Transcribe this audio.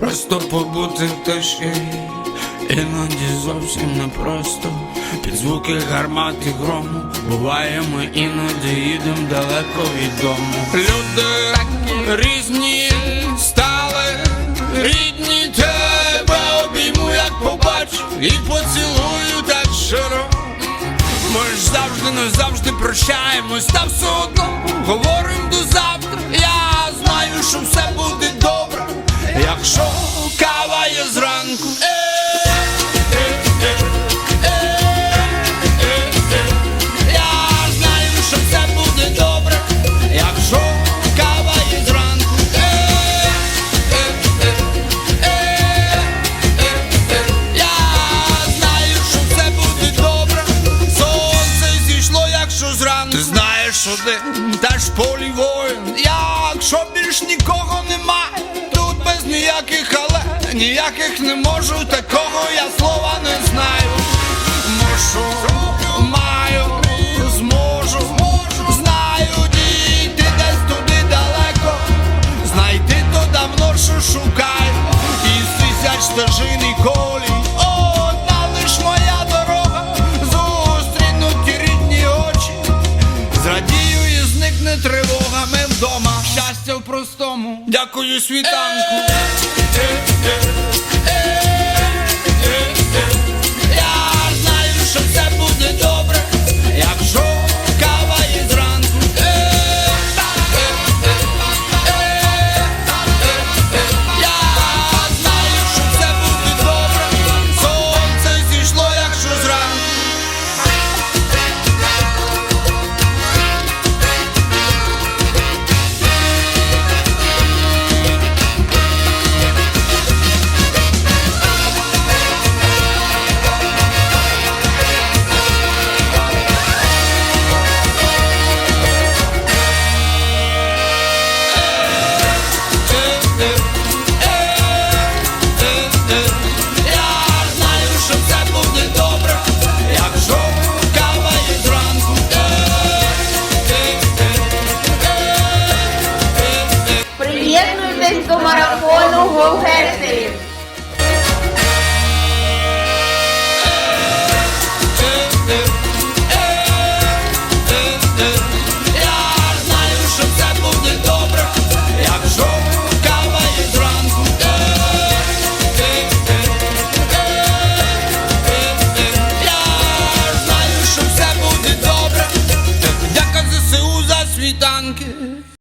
Просто побути в тиші, іноді зовсім непросто. Під звуки гармат і грому буває, ми іноді їдемо далеко від дому. Люди різні стали, рідні тебе обійму, як побачу, і поцілую так щиро. Ми ж завжди, не завжди прощаємось, та все одно говорим до завтра. Я знаєш один, теж полі воїн. Якщо більш нікого немає, тут без ніяких але ніяких не можу, такого я слова не знаю. Мушу, маю, зможу, знаю, дійти десь туди далеко. Знайти то давно, що шукаю, із тисяч стежин і колій. В простому. Дякую світанку. Danke.